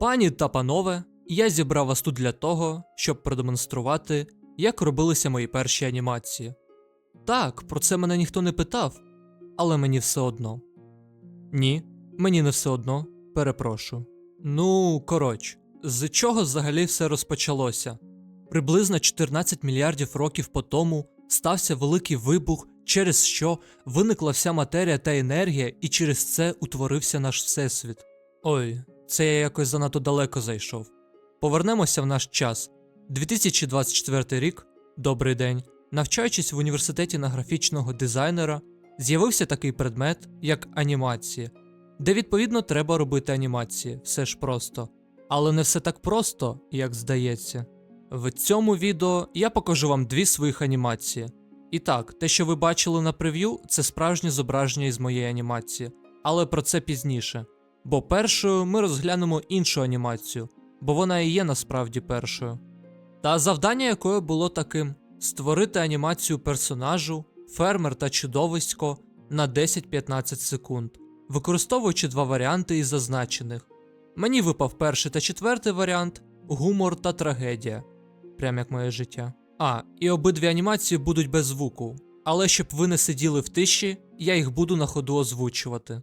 Пані та панове, я зібрав вас тут для того, щоб продемонструвати, як робилися мої перші анімації. Так, про це мене ніхто не питав, але мені все одно. Ні, мені не все одно, перепрошую. Ну, коротше, з чого взагалі все розпочалося? Приблизно 14 мільярдів років по тому стався великий вибух, через що виникла вся матерія та енергія, і через це утворився наш всесвіт. Ой, це я якось занадто далеко зайшов. Повернемося в наш час. 2024 рік, добрий день. Навчаючись в університеті на графічного дизайнера, з'явився такий предмет, як анімація, де відповідно треба робити анімації, все ж просто. Але не все так просто, як здається. В цьому відео я покажу вам дві своїх анімації. І так, те, що ви бачили на прев'ю, це справжнє зображення із моєї анімації, але про це пізніше. Бо першою ми розглянемо іншу анімацію, бо вона і є насправді першою. Та завдання якої було таким: створити анімацію персонажу, фермер та чудовисько на 10-15 секунд, використовуючи два варіанти із зазначених. Мені випав перший та четвертий варіант гумор та трагедія, прям як моє життя. А, і обидві анімації будуть без звуку, але щоб ви не сиділи в тиші, я їх буду на ходу озвучувати.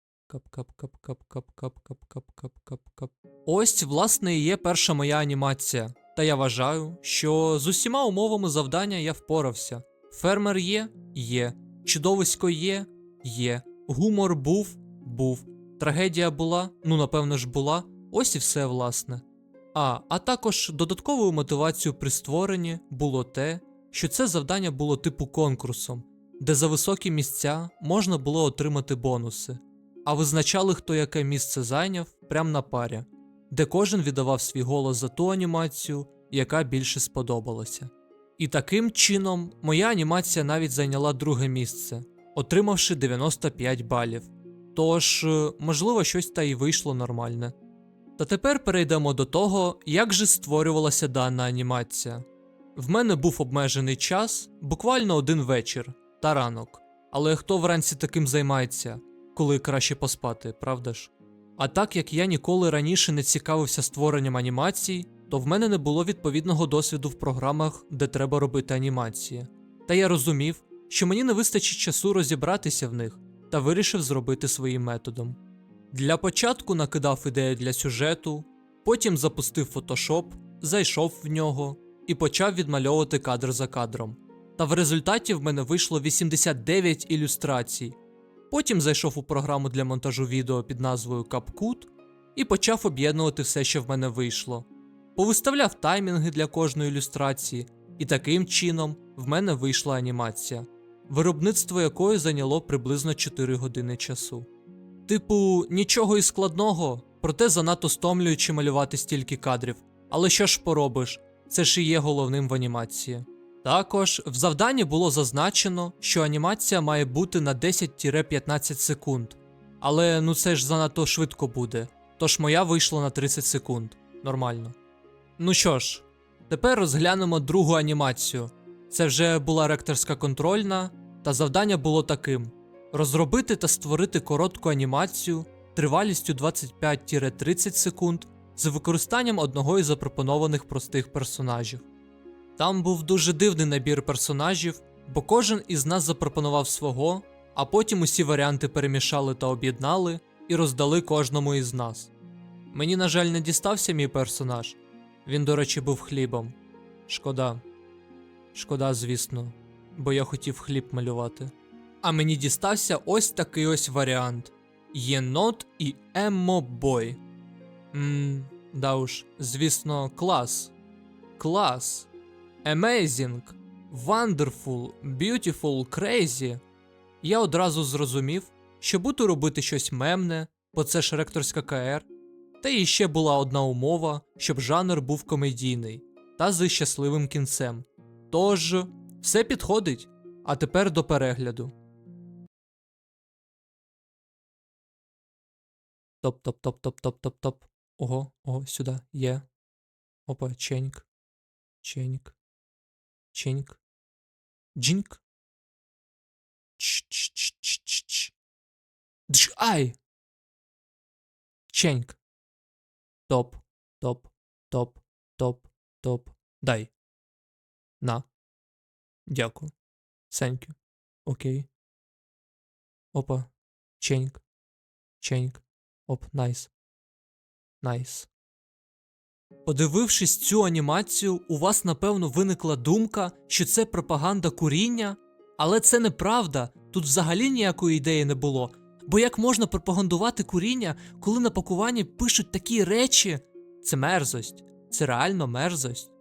Кап кап кап кап кап кап кап кап кап кап кап. Ось, власне, і є перша моя анімація. Та я вважаю, що з усіма умовами завдання я впорався. Фермер є? Є. Чудовисько є? Є. Гумор був? Був. Трагедія була? Ну, напевно ж, була. Ось і все, власне. А, а також додатковою мотивацією при створенні було те, що це завдання було типу конкурсом, де за високі місця можна було отримати бонуси а визначали, хто яке місце зайняв прямо на парі, де кожен віддавав свій голос за ту анімацію, яка більше сподобалася. І таким чином моя анімація навіть зайняла друге місце, отримавши 95 балів. Тож, е, можливо, щось та й вийшло нормальне. Та тепер перейдемо до того, як же створювалася дана анімація. В мене був обмежений час, буквально один вечір та ранок. Але хто вранці таким займається? Коли краще поспати, правда ж? А так як я ніколи раніше не цікавився створенням анімацій, то в мене не було відповідного досвіду в програмах, де треба робити анімації. Та я розумів, що мені не вистачить часу розібратися в них та вирішив зробити своїм методом. Для початку накидав ідею для сюжету, потім запустив Photoshop, зайшов в нього і почав відмальовувати кадр за кадром. Та в результаті в мене вийшло 89 ілюстрацій, Потім зайшов у програму для монтажу відео під назвою CapCut і почав об'єднувати все, що в мене вийшло. Повиставляв таймінги для кожної ілюстрації, і таким чином в мене вийшла анімація, виробництво якої зайняло приблизно 4 години часу. Типу, нічого і складного, проте занадто стомлюючи малювати стільки кадрів. Але що ж поробиш, це ж і є головним в анімації. Також в завданні було зазначено, що анімація має бути на 10-15 секунд. Але ну це ж занадто швидко буде. Тож моя вийшла на 30 секунд. Нормально. Ну що ж, тепер розглянемо другу анімацію. Це вже була ректорська контрольна, та завдання було таким: розробити та створити коротку анімацію тривалістю 25-30 секунд з використанням одного із запропонованих простих персонажів. Там був дуже дивний набір персонажів, бо кожен із нас запропонував свого, а потім усі варіанти перемішали та об'єднали і роздали кожному із нас. Мені, на жаль, не дістався мій персонаж. Він, до речі, був хлібом. Шкода. Шкода, звісно, бо я хотів хліб малювати. А мені дістався ось такий ось варіант: Єнот і Еммо Бой. Ммм, да уж, звісно, клас. Клас. Amazing, Wonderful, Beautiful, Crazy. Я одразу зрозумів, що буду робити щось мемне, бо це ж ректорська КР. Та і ще була одна умова, щоб жанр був комедійний. та з щасливим кінцем. Тож, все підходить. А тепер до перегляду. Топ, топ, топ, топ, топ, топ, топ. Ого, ого, сюди. Є. Опа, ченьк. Ченьк. Ченьк. Джинк. Ч-ч-ч-ч-ч-ч. Дж, ай! Ченьк. Топ, топ, топ, топ, топ. Дай. На. Дякую. Thank you. Окей. Опа. Ченьк. Ченьк. Оп, найс. Найс. Подивившись цю анімацію, у вас напевно виникла думка, що це пропаганда куріння, але це неправда. Тут взагалі ніякої ідеї не було. Бо як можна пропагандувати куріння, коли на пакуванні пишуть такі речі? Це мерзость, це реально мерзость.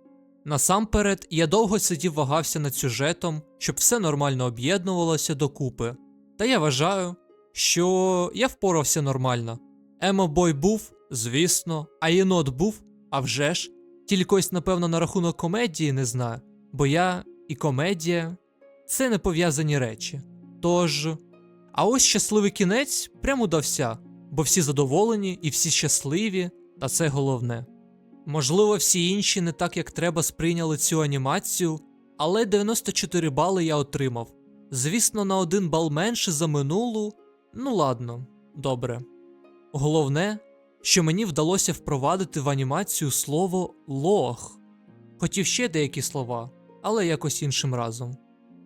Насамперед, я довго сидів вагався над сюжетом, щоб все нормально об'єднувалося докупи. Та я вважаю, що я впорався нормально. Емобой був, звісно, а єнот був, а вже ж. Тільки ось, напевно, на рахунок комедії не знаю, бо я і комедія це не пов'язані речі. Тож. А ось щасливий кінець прямо удався, бо всі задоволені і всі щасливі, та це головне. Можливо, всі інші не так як треба сприйняли цю анімацію, але 94 бали я отримав. Звісно, на один бал менше за минулу. Ну ладно, добре. Головне, що мені вдалося впровадити в анімацію слово лох. Хотів ще деякі слова, але якось іншим разом.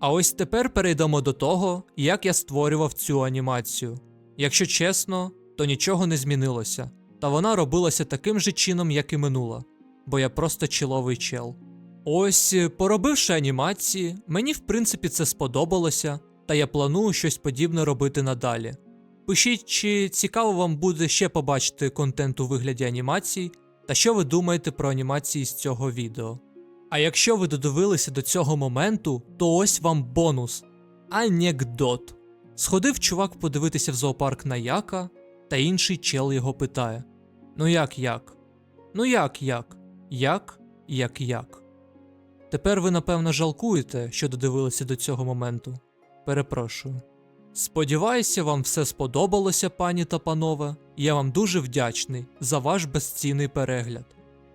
А ось тепер перейдемо до того, як я створював цю анімацію. Якщо чесно, то нічого не змінилося, та вона робилася таким же чином, як і минула, бо я просто чіловий чел. Ось, е, поробивши анімації, мені в принципі це сподобалося, та я планую щось подібне робити надалі. Пишіть, чи цікаво вам буде ще побачити контент у вигляді анімацій, та що ви думаєте про анімації з цього відео. А якщо ви додивилися до цього моменту, то ось вам бонус. Анекдот. Сходив чувак подивитися в зоопарк на яка, та інший чел його питає: Ну як як? Ну як як? Як, як як? Тепер ви напевно жалкуєте, що додивилися до цього моменту. Перепрошую. Сподіваюся, вам все сподобалося, пані та панове. Я вам дуже вдячний за ваш безцінний перегляд.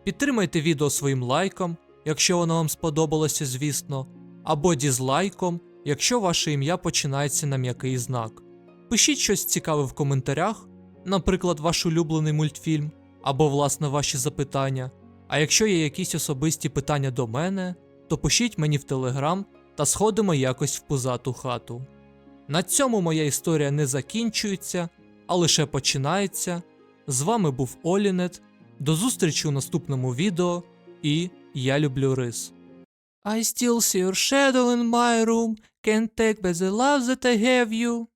Підтримайте відео своїм лайком, якщо воно вам сподобалося, звісно, або дізлайком, якщо ваше ім'я починається на м'який знак. Пишіть щось цікаве в коментарях, наприклад, ваш улюблений мультфільм, або, власне, ваші запитання. А якщо є якісь особисті питання до мене, то пишіть мені в телеграм та сходимо якось в пузату хату. На цьому моя історія не закінчується, а лише починається. З вами був Олінет. До зустрічі у наступному відео і я люблю рис. I still see your shadow in my room, can't take back the love that I have you.